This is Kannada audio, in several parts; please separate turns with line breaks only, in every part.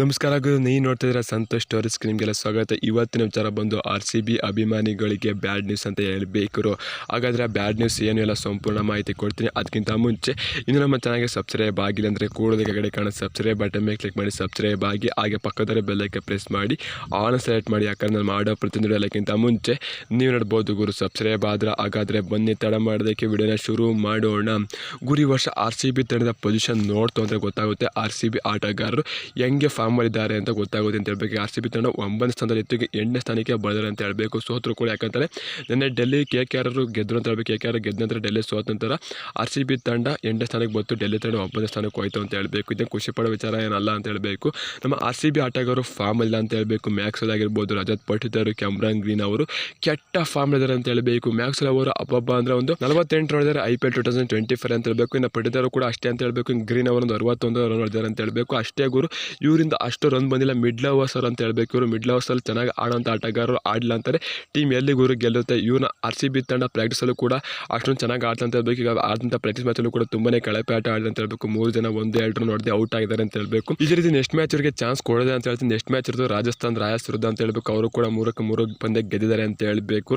ನಮಸ್ಕಾರ ಗುರು, ನೀವು ನೋಡ್ತಾ ಇದ್ರೆ ಸಂತೋಷ್ ಸ್ಟೋರಿ ನಿಮಗೆಲ್ಲ ಸ್ವಾಗತ. ಇವತ್ತಿನ ವಿಚಾರ ಬಂದು ಆರ್ ಸಿ ಬಿ ಅಭಿಮಾನಿಗಳಿಗೆ ಬ್ಯಾಡ್ ನ್ಯೂಸ್ ಅಂತ ಹೇಳಬೇಕು ಹಾಗಾದರೆ ಬ್ಯಾಡ್ ನ್ಯೂಸ್ ಏನು ಎಲ್ಲ ಸಂಪೂರ್ಣ ಮಾಹಿತಿ ಕೊಡ್ತೀನಿ. ಅದಕ್ಕಿಂತ ಮುಂಚೆ, ಇನ್ನು ನಮ್ಮ ಚಾನಲ್ಗೆ ಸಬ್ಸ್ಕ್ರೈಬ್ ಆಗಿಲ್ಲ ಅಂದರೆ ಕೂಡಲೇ ಕಡೆ ಕಾಣೋ ಸಬ್ಸ್ಕ್ರೈಬ್ ಬಟನ್ ಮೇಲೆ ಕ್ಲಿಕ್ ಮಾಡಿ ಸಬ್ಸ್ಕ್ರೈಬ್ ಆಗಿ, ಹಾಗೆ ಪಕ್ಕದಲ್ಲಿ ಬೆಲ್ಲೈಕೆ ಪ್ರೆಸ್ ಮಾಡಿ ಆನ್ ಸೆಲೆಕ್ಟ್ ಮಾಡಿ. ಯಾಕಂದ್ರೆ ನಾನು ಮಾಡೋ ಪ್ರತಿಯೊಂದು ಎಲ್ಲಕ್ಕಿಂತ ಮುಂಚೆ, ನೀವು ನೋಡ್ಬೋದು ಗುರು ಸಬ್ಸ್ಕ್ರೈಬ್ ಆದ್ರೆ ಹಾಗಾದರೆ ಬನ್ನಿ, ತಡ ಮಾಡೋದಕ್ಕೆ ವಿಡಿಯೋನ ಶುರು ಮಾಡೋಣ. ಗುರಿ ವರ್ಷ ಆರ್ ಸಿ ಬಿ ತಂಡದ ಪೊಸಿಷನ್ ನೋಡ್ತು ಅಂದರೆ ಗೊತ್ತಾಗುತ್ತೆ. ಆರ್ ಸಿ ಬಿ ಆಟಗಾರರು ಹೆಂಗೆ ಫಾರ್ಮಲ್ಲಿದ್ದಾರೆ ಅಂತ ಗೊತ್ತಾಗುತ್ತೆ ಅಂತ ಹೇಳ್ಬೇಕು ಆರ್ ಸಿ ಬಿ ತಂಡ ಒಂಬತ್ತು ಸ್ಥಾನದಲ್ಲಿ ಎತ್ತಿಗೆ ಎಂಟನೇ ಸ್ಥಾನಕ್ಕೆ ಬರೆದರೆ ಅಂತ ಹೇಳಬೇಕು ಸೋತರು ಕೂಡ ಯಾಕಂತಾರೆ ನಿನ್ನೆ ಡೆಲ್ಲಿ ಕೆ ಕೆ ಆರ್ ಗೆದ್ದರು ಅಂತ ಹೇಳ್ಬೇಕು ಕೆ ಕೆ ಆರ್ ಗೆದ್ದ ನಂತರ ಡೆಲ್ಲಿ ಸೋತ ನಂತರ ಆರ್ ಸಿ ಬಿ ತಂಡ ಎಂಟನೇ ಸ್ಥಾನಕ್ಕೆ ಬಂತು ಡೆಲ್ಲಿ ತಂಡ ಒಂಬತ್ತನೇ ಸ್ಥಾನಕ್ಕೆ ಹೋಯ್ತು ಅಂತ ಹೇಳಬೇಕು ಇದನ್ನು ಖುಷಿ ಪಡೋ ವಿಚಾರ ಏನಲ್ಲ ಅಂತ ಹೇಳಬೇಕು ನಮ್ಮ ಆರ್ ಸಿ ಬಿ ಆಟಗಾರರು ಫಾರ್ಮ್ ಇಲ್ಲ ಅಂತ ಹೇಳಬೇಕು ಮ್ಯಾಕ್ಸಲ್ ಆಗಿರ್ಬೋದು ರಜತ್ ಪಟ್ಟಿದ್ದಾರೆ ಕ್ಯಾಮ್ರಾನ್ ಗ್ರೀನ್ ಅವರು ಕೆಟ್ಟ ಫಾರ್ಮ್ ಇದ್ದಾರೆ ಅಂತ ಹೇಳಬೇಕು ಮ್ಯಾಕ್ಸಲ್ ಅವರು ಅಬ್ಬಬ್ಬ ಅಂದರೆ ಒಂದು ನಲವತ್ತೆಂಟು ರೋಡಿದ್ದಾರೆ I P L two thousand twenty five ಅಂತ ಹೇಳಬೇಕು ಇನ್ನು ಪಟ್ಟಿದ್ದರು ಕೂಡ ಅಷ್ಟೇ ಅಂತ ಹೇಳಬೇಕು ಗ್ರೀನ್ ಅವರು ಒಂದು ಅರವತ್ತೊಂದು ರನ್ ಹೊಡೆದಾರೆ ಅಂತ ಹೇಳಬೇಕು ಅಷ್ಟೇ ಗುರು ಇವರಿಂದ ಅಷ್ಟು ರನ್ ಬಂದಿಲ್ಲ. ಮಿಡ್ಲ್ ಓವರ್ಸರ್ ಅಂತ ಹೇಳಬೇಕು ಇವರು. ಮಿಡ್ಲ್ ಓವರ್ಸಲ್ಲಿ ಚೆನ್ನಾಗಿ ಆಡೋಂಥ ಆಟಗಾರರು ಆಡಲಿಲ್ಲ ಅಂತಾರೆ. ಟೀಮ್ ಎಲ್ಲಿ ಗುರು ಗೆಲ್ಲುತ್ತೆ? ಇವ್ರನ್ನ ಆರ್ ಸಿ ಬಿ ತಂಡ ಪ್ರಾಕ್ಟೀಸಲ್ಲೂ ಕೂಡ ಅಷ್ಟೊಂದು ಚೆನ್ನಾಗಿ ಆಡ್ತಂತ ಹೇಳ್ಬೇಕು. ಈಗ ಆದಂಥ ಪ್ರಾಕ್ಟೀಸ್ ಮ್ಯಾಚಲ್ಲೂ ಕೂಡ ತುಂಬಾ ಕಳಪೆ ಆಟ ಆಡಿದೆ ಅಂತ ಹೇಳ್ಬೇಕು. ಮೂರು ಜನ ಒಂದು ಎರಡು ನೋಡಿದೆ ಔಟ್ ಆಗಿದ್ದಾರೆ ಅಂತ ಹೇಳಬೇಕು. ಈ ರೀತಿ ನೆಕ್ಸ್ಟ್ ಮ್ಯಾಚ್ ಅವರಿಗೆ ಚಾನ್ಸ್ ಕೊಡದೆ ಅಂತ ಹೇಳ್ತೀನಿ. ನೆಕ್ಸ್ಟ್ ಮ್ಯಾಚ್ ಇರೋದು ರಾಜಸ್ಥಾನ್ ರಾಯಲ್ಸ್ ವಿರುದ್ಧ ಅಂತ ಹೇಳಬೇಕು. ಅವರು ಕೂಡ ಮೂರಕ್ಕೆ ಮೂರು ಪಂದ್ಯ ಗೆದ್ದಿದ್ದಾರೆ ಅಂತ ಹೇಳಬೇಕು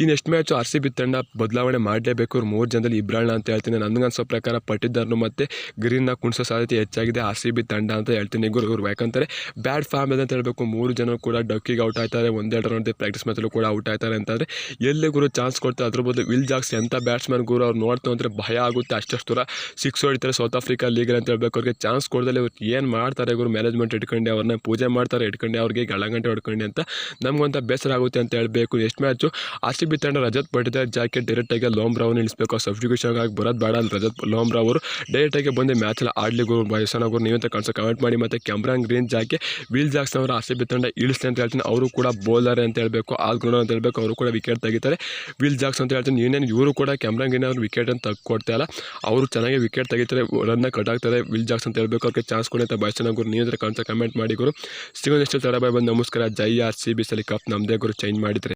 ಈ next match R C B ತಂಡ ಬದಲಾವಣೆ ಮಾಡಲೇಬೇಕು ಅವ್ರು ಮೂರು ಜನದಲ್ಲಿ ಇಬ್ರಾಳ್ನ ಅಂತ ಹೇಳ್ತೀನಿ. ನನಗನ್ಸೋ ಪ್ರಕಾರ ಪಟ್ಟಿದ್ದಾರನು ಮತ್ತೆ ಗ್ರೀನ್ನ ಕುಣಿಸೋ ಸಾಧ್ಯತೆ ಹೆಚ್ಚಾಗಿದೆ. ಆರ್ ಸಿ ಬಿ ತಂಡ ಅಂತ ಹೇಳ್ತೀನಿ. ಗುರು, ಇವ್ರು ಯಾಕಂತಾರೆ ಬ್ಯಾಡ್ ಫಾರ್ಮ್ ಇದೆ ಅಂತ ಹೇಳಬೇಕು. ಮೂರು ಜನ ಕೂಡ ಡಕ್ಕಿಗೆ ಔಟ್ ಆಯ್ತಾರೆ, ಒಂದೆರಡು ರೌಂಡ್ ಪ್ರಾಕ್ಟೀಸ್ ಮ್ಯಾಚಲ್ಲೂ ಕೂಡ ಔಟ್ ಆಯ್ತಾರೆ ಅಂತಂದರೆ ಎಲ್ಲೇ ಗುರು ಚಾನ್ಸ್ ಕೊಡ್ತಾರೆ, ಅದ್ರ ಬದಲು ವಿಲ್ ಜಾಕ್ಸ್ ಎಂಥ ಬ್ಯಾಟ್ಸ್ಮನ್ ಗುರು ಅವ್ರು ನೋಡ್ತು ಅಂದರೆ ಭಯ ಆಗುತ್ತೆ. ಅಷ್ಟಷ್ಟು ದೂರ ಸಿಕ್ಸ್ ಹೊಡಿತಾರೆ ಸೌತ್ ಆಫ್ರಿಕಾ ಲೀಗಲ್ ಅಂತ ಹೇಳಬೇಕು. ಅವ್ರಿಗೆ ಚಾನ್ಸ್ ಕೊಡದಲ್ಲಿ ಅವ್ರು ಏನು ಮಾಡ್ತಾರೆ ಗುರು? ಮ್ಯಾನೇಜ್ಮೆಂಟ್ ಇಟ್ಕೊಂಡು ಅವ್ರನ್ನ ಪೂಜೆ ಮಾಡ್ತಾರೆ ಇಟ್ಕೊಂಡು ಅವ್ರಿಗೆ ಗಳಗಂಟೆ ಹೊಡ್ಕೊಂಡು ಅಂತ ನಮಗೊಂಥ ಬೇಸರ ಆಗುತ್ತೆ ಅಂತ ಹೇಳಬೇಕು. ಎಷ್ಟು ಮ್ಯಾಚು ಆರ್ ಬಿ ತಂಡ ರಜತ್ ಪಟ್ಟಿದ್ದಾರೆ ಜಾಕೆಟ್ ಡೈರೆಕ್ಟಾಗಿ ಲೋಮ್ ರಾವ್ ನಿಲ್ಲಿಸಬೇಕು. ಸಬ್ಸ್ಟಿಟ್ಯೂಷನ್ ಆಗಿ ಬರೋದು ಬೇಡ ಅಂತ ರಜತ್ ಲೋಮ್ ರಾವ್ ಅವರು. ಡೈರೆಕ್ಟಾಗಿ ಬಂದು ಮ್ಯಾಚಲ್ಲಿ ಆಡಲಿ ಗುರು. ಬಯಸೋಣ ಗುರು ನೀವಂತ ಕನ್ಸೋ ಕಮೆಂಟ್ ಮಾಡಿ. ಮತ್ತು ಕ್ಯಾಮ್ರಾನ್ ರೇಂಜ್ ಜಾಕೆ, ವಿಲ್ ಜಾಕ್ಸನ್ ಅವರು ಆಸೆ ಬಿತ್ತಂಡ ಇಳಿಸ್ಲಿ ಅಂತ ಹೇಳ್ತೀನಿ. ಅವರು ಕೂಡ ಬೌಲರ್ ಅಂತ ಹೇಳಬೇಕು, ಆಲ್ ಗ್ರೌಂಡ್ ಅಂತ ಹೇಳಬೇಕು, ಅವರು ಕೂಡ ವಿಕೆಟ್ ತೆಗಿತಾರೆ. ವಿಲ್ ಜಾಕ್ಸ್ ಅಂತ ಹೇಳ್ತೀನಿ ಏನೇನು ಇವರು ಕೂಡ ಕ್ಯಾಮ್ರಾ ಗಿನ ಅವರು ವಿಕೆಟ್ ಅಂತ ಇಲ್ಲ ಅವರು ಚೆನ್ನಾಗಿ ವಿಕೆಟ್ ತೆಗಿತಾರೆ ರನ್ನ ಕಟ್ ಆಗ್ತಾರೆ. ವಿಲ್ ಜಾಕ್ಸ್ ಅಂತ ಹೇಳಬೇಕು, ಅವ್ರಿಗೆ ಚಾನ್ಸ್ ಕೊಡಿ ಅಂತ ಬಯಸೋಣ ಗುರು, ನೀವು ಕನ್ಸೋ ಕಮೆಂಟ್ ಮಾಡಿ ಗುರು. ಸಿಗೋದಷ್ಟು, ತಡ ಬಾಯ್ ಬಂದು ನಮಸ್ಕಾರ. ಜೈ ಆರ್ ಸಿ ಬಿ ಸಲಿ ಕಪ್ ನಮ್ಮದೇ ಗುರು ಚೇಂಜ್ ಮಾಡಿದ್ರೆ.